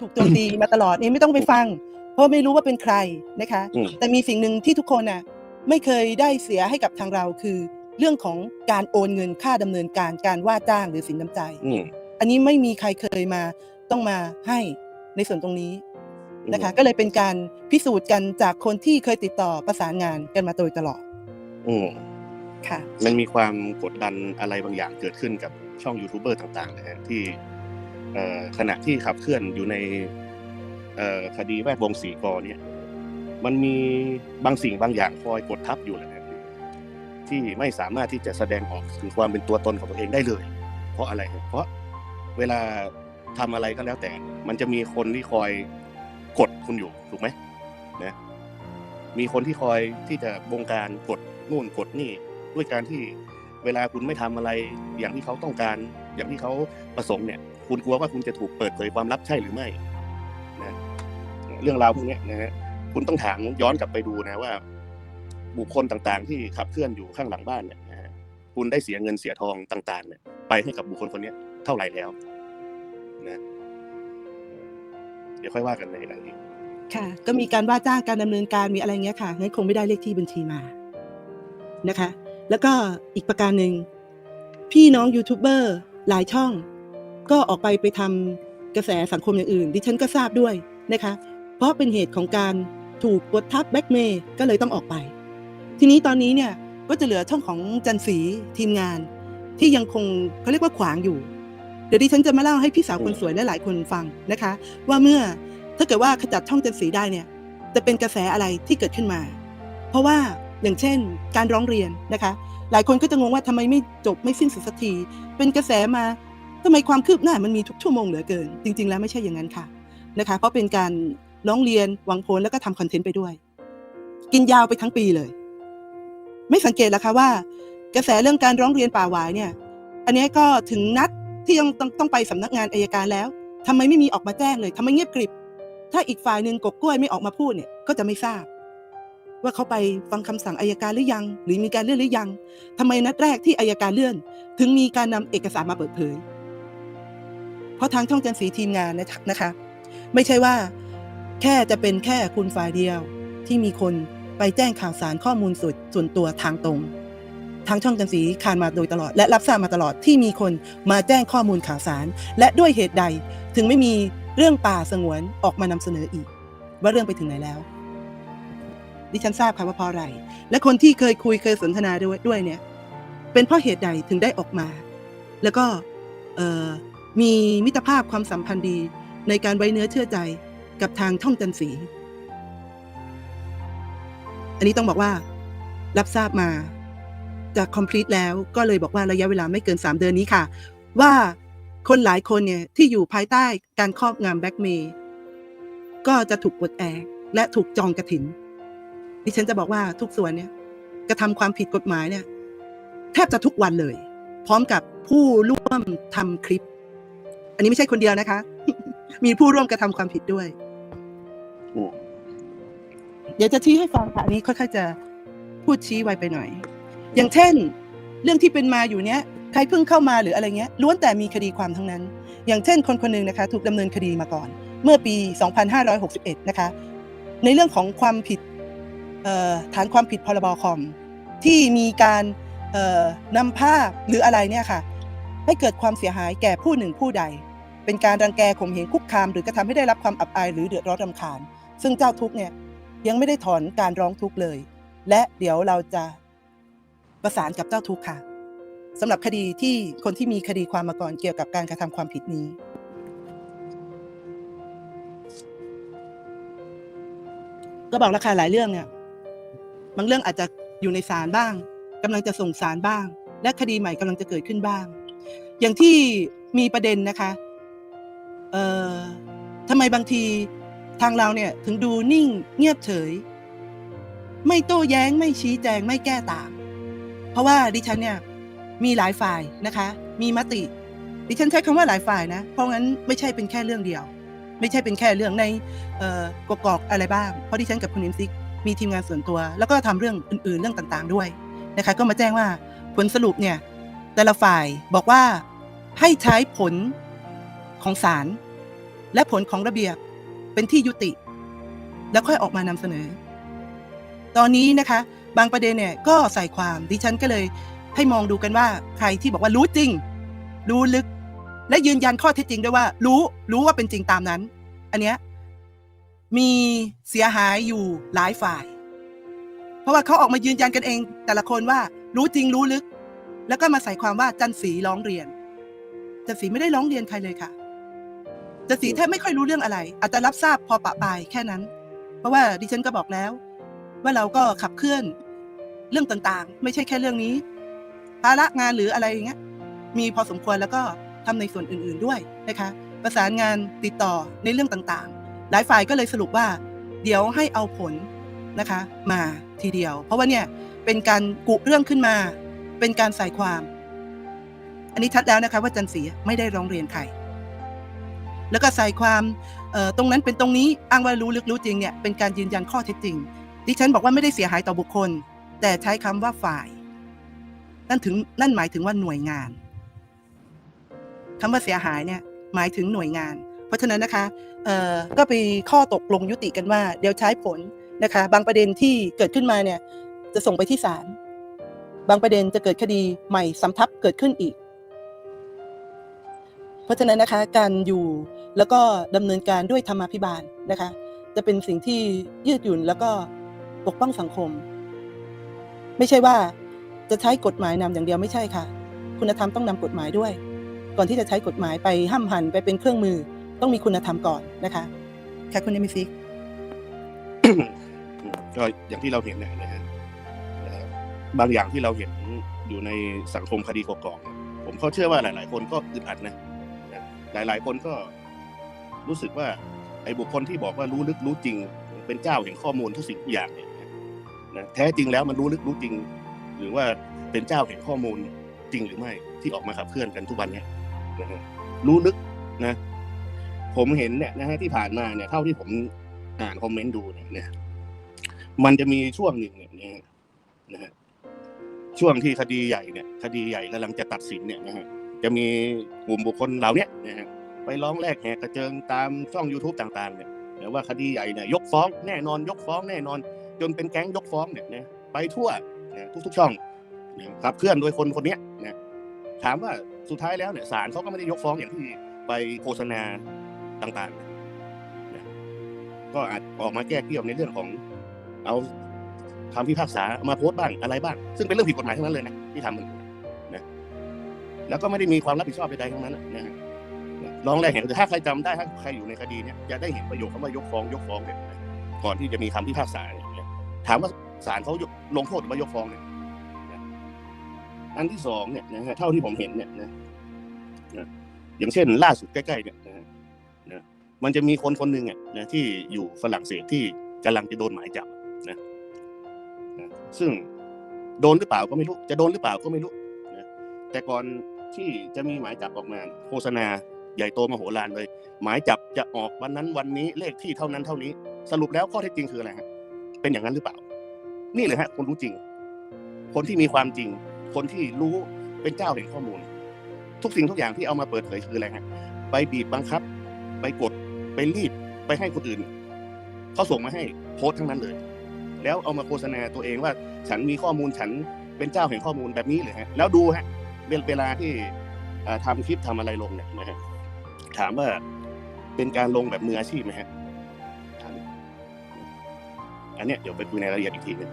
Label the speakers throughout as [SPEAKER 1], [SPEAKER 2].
[SPEAKER 1] ถูกโจมตีมาตลอดเองไม่ต้องไปฟัง เพราะไม่รู้ว่าเป็นใครนะคะ
[SPEAKER 2] อืม
[SPEAKER 1] แต่มีสิ่งหนึ่งที่ทุกคนน่ะไม่เคยได้เสียให้กับทางเราคือ เรื่องของการโอนเงินค่าดำเนินการการว่าจ้างหรือสินน้ำใจ
[SPEAKER 2] อืม
[SPEAKER 1] อันนี้ไม่มีใครเคยมาต้องมาให้ในส่วนตรงนี้นะคะ ก็เลยเป็นการพิสูจน์กันจากคนที่เคยติดต่อประสานงานกันมาโดยตลอด
[SPEAKER 2] อืม
[SPEAKER 1] ค่ะ
[SPEAKER 2] มันมีความกดดันอะไรบางอย่างเกิดขึ้นกับช่องยูทูบเบอร์ต่างๆนะฮะที่เอ่อ ขณะที่ขับเคลื่อนอยู่ในคดีแวดวงสีกอเนี่ยมันมีบางสิ่งบางอย่างคอยกดทับอยู่นะฮะที่ไม่สามารถที่จะแสดงออกถึงความเป็นตัวตนของตัวเองได้เลย เพราะอะไร เพราะเวลาทำอะไรก็แล้วแต่ มันจะมีคนที่คอยกดคุณอยู่ถูกไหมนะมีคนที่คอยที่จะบงการกดนู่นกดนี่ด้วยการที่เวลาคุณไม่ทำอะไรอย่างที่เขาต้องการ อย่างที่เขาประสงค์เนี่ย คุณกลัวว่าคุณจะถูกเปิดเผยความลับใช่หรือไม่นะเรื่องราวพวกนี้นะฮะคุณต้องถามย้อนกลับไปดูนะว่า บุคคลต่างๆ ที่ขับเคลื่อนอยู่ข้างหลังบ้านเนี่ยนะฮะคุณได้เสียเงินเสียทองต่าง ๆ เนี่ย ไปให้กับบุคคลคนนี้เท่าไหร่แล้ว นะเดี๋ยวค่อยว่ากันในรายละเอียด
[SPEAKER 1] ค่ะ ก็มีการว่าจ้างการดำเนินการมีอะไรเงี้ยค่ะงั้นคงไม่ได้เลขที่บัญชีมานะคะ แล้วก็อีกประการหนึ่งพี่น้องยูทูบเบอร์หลายช่อง ก็ออกไปไปทำกระแสสังคมอย่างอื่น ดิฉันก็ทราบด้วยนะคะ เพราะเป็นเหตุของการถูกกดทับแบ็กเมย์ก็เลยต้องออกไป ทีนี้ตอนนี้เนี่ยก็จะเหลือช่องของจันสีทีมงาน ที่ยังคงเขาเรียกว่าขวางอยู่ เดี๋ยวดิฉันจะมาเล่าให้พี่สาวคนสวยและหลายคนฟังนะคะ ว่าเมื่อถ้าเกิดว่าขจัดช่องจันสีได้เนี่ย จะเป็นกระแสอะไรที่เกิดขึ้นมา เพราะว่าอย่างเช่น การร้องเรียนนะคะ หลายคนก็จะงงว่าทำไมไม่จบไม่สิ้นสุดสักที เป็นกระแสมา ทำไมความคืบหน้ามันมีทุกชั่วโมงเหลือเกิน จริง ๆ แล้วไม่ใช่อย่างนั้นค่ะนะคะ เพราะเป็นการร้องเรียนหวังผลแล้วก็ทำคอนเทนต์ไปด้วย กินยาวไปทั้งปีเลย ไม่สังเกตแล้วคะว่า กระแสเรื่องการร้องเรียนป่าหวายเนี่ย อันนี้ก็ถึงนัดที่ยังต้องต้องไปสำนักงานอายการแล้วทำไมไม่มีออกมาแจ้งเลยทำไมเงียบกริบ ถ้าอีกฝ่ายหนึ่งกบกล้วยไม่ออกมาพูดเนี่ยก็จะไม่ทราบ ว่าเขาไปฟังคำสั่งอายการหรือยัง หรือมีการเลื่อนหรือยังทำไมนัดแรกที่อายการเลื่อน ถึงมีการนำเอกสารมาเปิดเผย เพราะทางช่องจันทร์สีทีมงานนะคะ ไม่ใช่ว่าแค่จะเป็นแค่คุณฝ่ายเดียวที่มีคนไปแจ้งข่าวสารข้อมูลส่วนส่วนตัวทางตรง ทางช่องจันทร์สีคานมาโดยตลอด และรับทราบมาตลอดที่มีคนมาแจ้งข้อมูลข่าวสาร และด้วยเหตุใดถึงไม่มีเรื่องป่าสงวนออกมานำเสนออีก ว่าเรื่องไปถึงไหนแล้ว ดิฉันทราบค่ะว่าเพราะอะไร และคนที่เคยคุยเคยสนทนาด้วยด้วยเนี่ย เป็นเพราะเหตุใดถึงได้ออกมา แล้วก็เอ มีมิตรภาพความสัมพันธ์ดีในการไว้เนื้อเชื่อใจกับทางช่องจันสี อันนี้ต้องบอกว่า รับทราบมาจาก complete แล้วก็เลยบอกว่าระยะเวลาไม่เกิน 3 เดือนนี้ค่ะ ว่าคนหลายคนเนี่ยที่อยู่ภายใต้การครอบงำแบ็กเมย์ก็จะถูกปลดแอกและถูกจองกระถิน ดิฉันจะบอกว่าทุกส่วนเนี่ยกระทำความผิดกฎหมายเนี่ย แทบจะทุกวันเลย พร้อมกับผู้ร่วมทำคลิป อันนี้ไม่ใช่คนเดียวนะคะ มีผู้ร่วมกระทำความผิดด้วย เดี๋ยวจะชี้ให้ฟังค่ะอันนี้ค่อยๆจะพูดชี้ไวไปหน่อย อย่างเช่น เรื่องที่เป็นมาอยู่เนี้ยใครเพิ่งเข้ามาหรืออะไรเงี้ยล้วนแต่มีคดีความทั้งนั้น อย่างเช่น คนคนหนึ่งนะคะ ถูกดำเนินคดีมาก่อน เมื่อปี 2561 นะคะ ในเรื่องของความผิดฐานความผิดพรบคอม ที่มีการนำภาพหรืออะไรเนี่ยค่ะ ให้เกิดความเสียหายแก่ผู้หนึ่งผู้ใด เป็นการรังแกข่มเหงคุกคาม หรือกระทำให้ได้รับความอับอายหรือเดือดร้อนรำคาญ ซึ่งเจ้าทุกเนี่ยยังไม่ได้ถอนการร้องทุกข์เลย และเดี๋ยวเราจะประสานกับเจ้าทุกค่ะสำหรับคดีที่คนที่มีคดีความมาก่อนเกี่ยวกับการกระทำความผิดนี้ ก็บอกราคาหลายเรื่องเนี่ยบางเรื่องอาจจะอยู่ในศาลบ้างกำลังจะส่งศาลบ้าง และคดีใหม่กำลังจะเกิดขึ้นบ้าง อย่างที่มีประเด็นนะคะ เอ่อทำไมบางทีทางเราเนี่ยถึงดูนิ่งเงียบเฉย ไม่โต้แย้งไม่ชี้แจงไม่แก้ต่าง เพราะว่าดิฉันเนี่ยมีหลายฝ่ายนะคะ มีมติ ดิฉันใช้คำว่าหลายฝ่ายนะ เพราะงั้นไม่ใช่เป็นแค่เรื่องเดียว ไม่ใช่เป็นแค่เรื่องในเอ่อกกอกอะไรบ้าง เพราะดิฉันกับคุณนิมซิกมีทีมงานส่วนตัว แล้วก็ทำเรื่องอื่นๆ เรื่องต่างๆ ด้วยนะคะ ก็มาแจ้งว่าผลสรุปเนี่ยแต่ละฝ่ายบอกว่าให้ใช้ผล ของศาลและผลของระเบียบเป็นที่ยุติ แล้วค่อยออกมานำเสนอ ตอนนี้นะคะ บางประเด็นเนี่ยก็ใส่ความดิฉันก็เลยให้มองดูกันว่าใครที่บอกว่ารู้จริง รู้ลึก และยืนยันข้อเท็จจริงด้วยว่า รู้รู้ว่าเป็นจริงตามนั้น อันเนี้ยมีเสียหายอยู่หลายฝ่าย เพราะว่าเขาออกมายืนยันกันเอง แต่ละคนว่ารู้จริงรู้ลึก แล้วก็มาใส่ความว่าจันสีร้องเรียน จันสีไม่ได้ร้องเรียนใครเลยค่ะ จันสีแทบไม่ค่อยรู้เรื่องอะไร อาจจะรับทราบพอปะปายแค่นั้น เพราะว่าดิฉันก็บอกแล้ว ว่าเราก็ขับเคลื่อนเรื่องต่างๆ ไม่ใช่แค่เรื่องนี้ภาระงานหรืออะไรอย่างเงี้ยมีพอสมควรแล้วก็ทำในส่วนอื่นๆด้วยนะคะ ประสานงานติดต่อในเรื่องต่างๆ หลายฝ่ายก็เลยสรุปว่า เดี๋ยวให้เอาผลนะคะ มาทีเดียว เพราะว่าเนี่ยเป็นการกุเรื่องขึ้นมา เป็นการใส่ความ อันนี้ชัดแล้วนะคะว่าจันสีไม่ได้ร้องเรียนใคร แล้วก็ใส่ความตรงนั้นเป็นตรงนี้อ้างว่ารู้ลึกรู้จริงเนี่ยเป็นการยืนยันข้อเท็จจริง ดิฉันบอกว่าไม่ได้เสียหายต่อบุคคล แต่ใช้คำว่าฝ่าย นั่นถึงนั่นหมายถึงว่าหน่วยงานคำว่าเสียหายเนี่ยหมายถึงหน่วยงาน เพราะฉะนั้นนะคะก็ไปข้อตกลงยุติกันว่า เดี๋ยวใช้ผลนะคะ บางประเด็นที่เกิดขึ้นมาเนี่ยจะส่งไปที่ศาลบางประเด็นจะเกิดคดีใหม่ซ้ำทับเกิดขึ้นอีก ราะฉะนั้นนะคะการอยู่แล้วก็ดำเนินการด้วยธรรมาภิบาลนะคะ จะเป็นสิ่งที่ยืดหยุ่นแล้วก็ปกป้องสังคม ไม่ใช่ว่าจะใช้กฎหมายนำอย่างเดียวไม่ใช่ค่ะ คุณธรรมต้องนำกฎหมายด้วย ก่อนที่จะใช้กฎหมายไปห้ามหันไปเป็นเครื่องมือต้องมีคุณธรรมก่อนนะคะค่ะคุณเอมิซิก
[SPEAKER 2] ก็อย่างที่เราเห็นเนี่ยนะฮะบางอย่างที่เราเห็นอยู่ในสังคมคดีกอกๆผมก็เชื่อว่าหลาย ๆ คนก็อึดอัดนะ หลาย ๆ คนก็รู้สึกว่าไอ้บุคคลที่บอกว่ารู้ลึกรู้จริง เป็นเจ้าแห่งข้อมูลทุกสิ่งทุกอย่างเนี่ยนะแท้จริงแล้วมันรู้ลึกรู้จริง หรือว่าเป็นเจ้าแห่งข้อมูลจริงหรือไม่ที่ออกมาขับเคลื่อนกันทุกวันเนี่ยนะฮะรู้ลึกนะ ผมเห็นเนี่ยนะฮะที่ผ่านมาเนี่ยเท่าที่ผมอ่านคอมเมนต์ดูเนี่ยนะมันจะมีช่วงหนึ่งเนี่ยนะฮะช่วงที่คดีใหญ่เนี่ย คดีใหญ่กำลังจะตัดสินเนี่ยนะฮะ จะมีกลุ่มบุคคลเหล่านี้นะฮะไปร้องแลกแหกกระเจิงตามช่อง youtube ต่างๆเนี่ยแต่ว่าคดีใหญ่เนี่ยยกฟ้องแน่นอนยกฟ้องแน่นอน จนเป็นแก๊งยกฟ้องเนี่ยนะไปทั่วนะทุกๆช่องนะครับเคลื่อนโดยคนคนนี้นะถามว่าสุดท้ายแล้วเนี่ยศาลเขาก็ไม่ได้ยกฟ้องอย่างที่ไปโฆษณาต่างๆนะก็อาจออกมาแก้เกี่ยวในเรื่องของเอาคำพิพากษามาโพสต์บ้างอะไรบ้าง ซึ่งเป็นเรื่องผิดกฎหมายทั้งนั้นเลยนะที่ทำมัน แล้วก็ไม่ได้มีความรับผิดชอบใดๆทั้งนั้นนะนะลองแรกเห็นแต่ถ้าใครจำได้ถ้าใครอยู่ในคดีเนี่ยจะได้เห็นประโยคคำว่ายกฟ้องยกฟ้องเนี่ยนก่อนที่จะมีคำพิพากษาเนี่ยถามว่าศาลเขาลงโทษหรือว่ายกฟ้องเนี่ยอันที่สองเนี่ยนะฮะเท่าที่ผมเห็นเนี่ยนะอย่างเช่น ล่าสุดใกล้ๆเนี่ยนะนะมันจะมีคนคนหนึ่งอะนะที่อยู่ฝรั่งเศสที่กำลังจะโดนหมายจับนะซึ่งโดนหรือเปล่าก็ไม่รู้ จะโดนหรือเปล่าก็ไม่รู้นะแต่ก่อน ที่จะมีหมายจับออกมาโฆษณาใหญ่โตมโหฬารเลย หมายจับจะออกวันนั้นวันนี้เลขที่เท่านั้นเท่านี้ สรุปแล้วข้อเท็จจริงคืออะไรฮะเป็นอย่างนั้นหรือเปล่า นี่เลยฮะ คนรู้จริง คนที่มีความจริง คนที่รู้เป็นเจ้าแห่งข้อมูล ทุกสิ่งทุกอย่างที่เอามาเปิดเผยคืออะไรฮะไปบีบบังคับ ไปกดไปรีดไปให้คนอื่นเขาส่งมาให้โพสต์ทั้งนั้นเลย แล้วเอามาโฆษณาตัวเองว่า ฉันมีข้อมูลฉันเป็นเจ้าแห่งข้อมูลแบบนี้เลยฮะ แล้วดูฮะ เวลเวลาที่เอ่อทำคลิปทำอะไรลงเนี่ยนะฮะถามว่าเป็นการลงแบบมืออาชีพไหมฮะอันเนี้ยเดี๋ยวไปคุยในรายละเอียดอีกทีนึง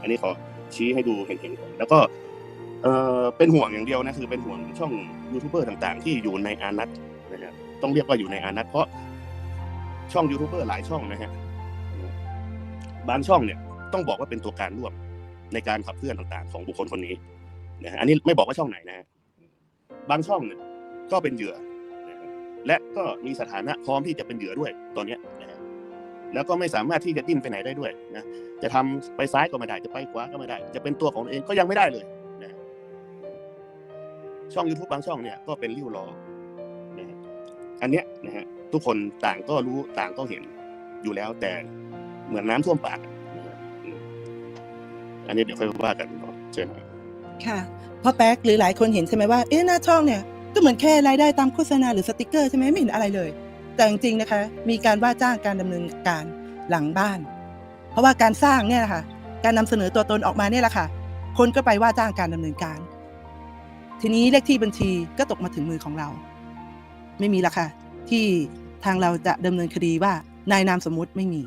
[SPEAKER 2] อันนี้ขอชี้ให้ดูเห็นๆก่อนแล้วก็เออเป็นห่วงอย่างเดียวนะคือเป็นห่วงช่องยูทูบเบอร์ต่างๆ ที่อยู่ในอานัตนะฮะต้องเรียกว่าอยู่ในอานัตเพราะช่องยูทูบเบอร์หลายช่องนะฮะบางช่องเนี่ยต้องบอกว่าเป็นตัวการร่วมในการขับเคลื่อนต่างๆ ของบุคคลคนนี้ นะฮะอันนี้ไม่บอกว่าช่องไหนนะฮะบางช่องเนี่ยก็เป็นเหยื่อและก็มีสถานะพร้อมที่จะเป็นเหยื่อด้วยตอนนี้นะฮะแล้วก็ไม่สามารถที่จะดิ้นไปไหนได้ด้วยนะจะทำไปซ้ายก็ไม่ได้จะไปขวาก็ไม่ได้ จะเป็นตัวของตัวเองก็ยังไม่ได้เลยนะช่อง YouTube บางช่องเนี่ยก็เป็นริ้วล้อนะอันเนี้ยนะฮะทุกคนต่างก็รู้ต่างก็เห็นอยู่แล้วแต่เหมือนน้ำท่วมปากอันนี้เดี๋ยวค่อยว่ากันเนาะเชิญครับ
[SPEAKER 1] ค่ะเพราะแป๊กหรือหลายคนเห็นใช่ไหมว่าเอ๊ะหน้าช่องเนี่ยก็เหมือนแค่รายได้ตามโฆษณาหรือสติกเกอร์ใช่ไหมไม่เห็นอะไรเลย แต่จริงๆนะคะ มีการว่าจ้างการดำเนินการหลังบ้าน เพราะว่าการสร้างเนี่ยแหละค่ะการนำเสนอตัวตนออกมาเนี่ยแหละค่ะ คนก็ไปว่าจ้างการดำเนินการ ทีนี้เลขที่บัญชีก็ตกมาถึงมือของเรา ไม่มีละค่ะ ที่ทางเราจะดำเนินคดีว่านายนามสมมุติไม่มี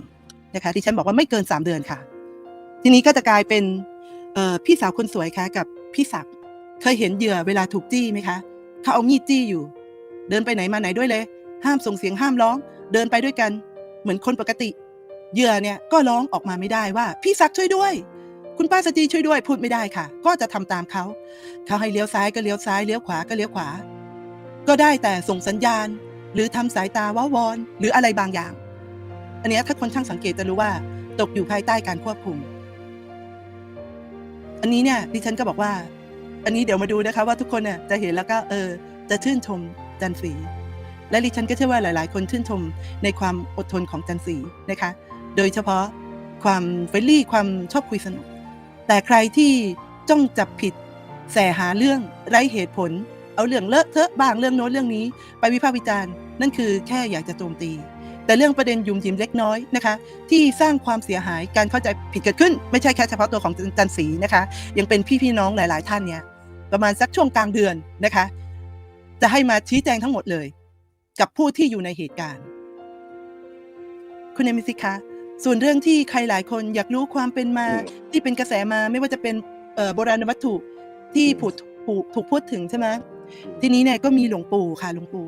[SPEAKER 1] นะคะที่ฉันบอกว่าไม่เกินสามเดือนค่ะ ทีนี้ก็จะกลายเป็นพี่สาวคนสวยค่ะกับ พี่ศักดิ์เคยเห็นเหยื่อเวลาถูกจี้ไหมคะเขาเอามีดจี้อยู่ เดินไปไหนมาไหนด้วยเลย ห้ามส่งเสียงห้ามร้อง เดินไปด้วยกัน เหมือนคนปกติ เหยื่อเนี่ยก็ร้องออกมาไม่ได้ว่า พี่ศักดิ์ช่วยด้วย คุณป้าสจีช่วยด้วยพูดไม่ได้ค่ะ ก็จะทำตามเขาเขาให้เลี้ยวซ้ายก็เลี้ยวซ้ายเลี้ยวขวาก็เลี้ยวขวา ก็ได้แต่ส่งสัญญาณ หรือทำสายตาว้าวอนหรืออะไรบางอย่าง อันนี้ถ้าคนช่างสังเกตจะรู้ว่า ตกอยู่ภายใต้การควบคุม อันนี้เนี่ยดิฉันก็บอกว่า อันนี้เดี๋ยวมาดูนะคะ ว่าทุกคนเนี่ยจะเห็นแล้วก็เออจะชื่นชมจันสีและดิฉันก็เชื่อว่าหลาย ๆ คนชื่นชมในความอดทนของจันสีนะคะ โดยเฉพาะความเฟรนลี่ความชอบคุยสนุก แต่ใครที่จ้องจับผิด แสหาเรื่องไร้เหตุผล เอาเรื่องเลอะเทอะบ้างเรื่องโน้นเรื่องนี้ ไปวิพากษ์วิจารณ์ นั่นคือแค่อยากจะโจมตี แต่เรื่องประเด็นยุ่มยิมเล็กน้อยนะคะ ที่สร้างความเสียหายการเข้าใจผิดเกิดขึ้น ไม่ใช่แค่เฉพาะตัวของจันสีนะคะ ยังเป็นพี่ๆน้องหลาย ๆ ท่านเนี่ยประมาณสักช่วงกลางเดือนนะคะ จะให้มาชี้แจงทั้งหมดเลย กับผู้ที่อยู่ในเหตุการณ์ คุณเอมิสิคะส่วนเรื่องที่ใครหลายคนอยากรู้ความเป็นมาที่เป็นกระแสมาไม่ว่าจะเป็นโบราณวัตถุที่ผูกถูกถูกพูดถึงใช่ไหมทีนี้เนี่ยก็มีหลวงปู่ค่ะหลวงปู่